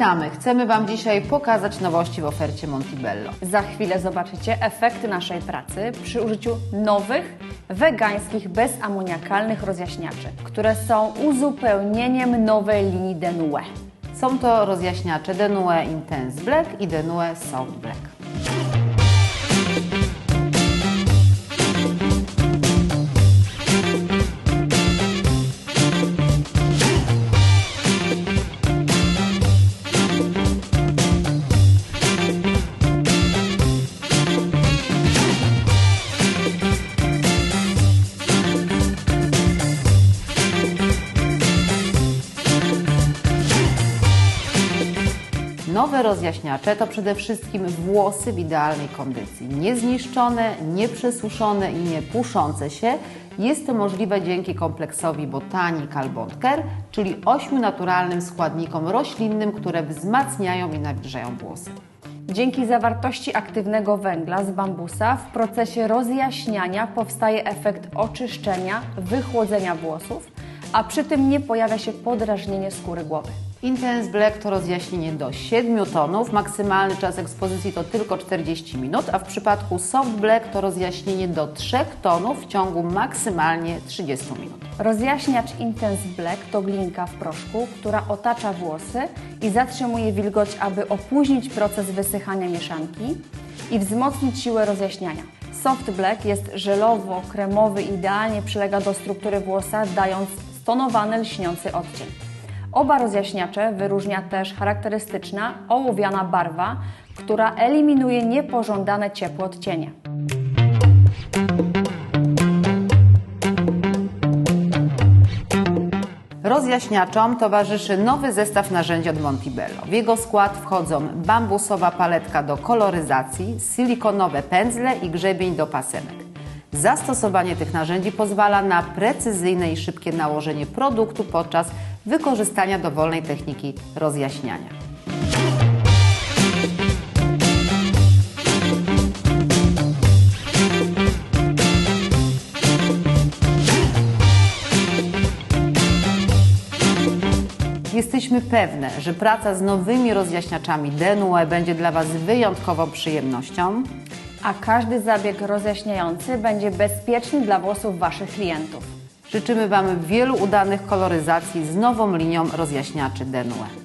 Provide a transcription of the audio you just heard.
Witamy! Chcemy Wam dzisiaj pokazać nowości w ofercie Montibello. Za chwilę zobaczycie efekty naszej pracy przy użyciu nowych, wegańskich, bezamoniakalnych rozjaśniaczy, które są uzupełnieniem nowej linii Denue. Są to rozjaśniacze Denue Intense Black i Denue Soft Black. Nowe rozjaśniacze to przede wszystkim włosy w idealnej kondycji. Niezniszczone, nieprzesuszone i nie puszące się. Jest to możliwe dzięki kompleksowi Botanical Bond Care, czyli ośmiu naturalnym składnikom roślinnym, które wzmacniają i nawilżają włosy. Dzięki zawartości aktywnego węgla z bambusa w procesie rozjaśniania powstaje efekt oczyszczenia, wychłodzenia włosów, a przy tym nie pojawia się podrażnienie skóry głowy. Intense Black to rozjaśnienie do 7 tonów, maksymalny czas ekspozycji to tylko 40 minut, a w przypadku Soft Black to rozjaśnienie do 3 tonów w ciągu maksymalnie 30 minut. Rozjaśniacz Intense Black to glinka w proszku, która otacza włosy i zatrzymuje wilgoć, aby opóźnić proces wysychania mieszanki i wzmocnić siłę rozjaśniania. Soft Black jest żelowo-kremowy i idealnie przylega do struktury włosa, dając stonowany, lśniący odcień. Oba rozjaśniacze wyróżnia też charakterystyczna ołowiana barwa, która eliminuje niepożądane ciepłe odcienie. Rozjaśniaczom towarzyszy nowy zestaw narzędzi od Montibello. W jego skład wchodzą bambusowa paletka do koloryzacji, silikonowe pędzle i grzebień do pasemek. Zastosowanie tych narzędzi pozwala na precyzyjne i szybkie nałożenie produktu podczas wykorzystania dowolnej techniki rozjaśniania. Jesteśmy pewne, że praca z nowymi rozjaśniaczami Denue będzie dla Was wyjątkową przyjemnością. A każdy zabieg rozjaśniający będzie bezpieczny dla włosów Waszych klientów. Życzymy Wam wielu udanych koloryzacji z nową linią rozjaśniaczy Denue.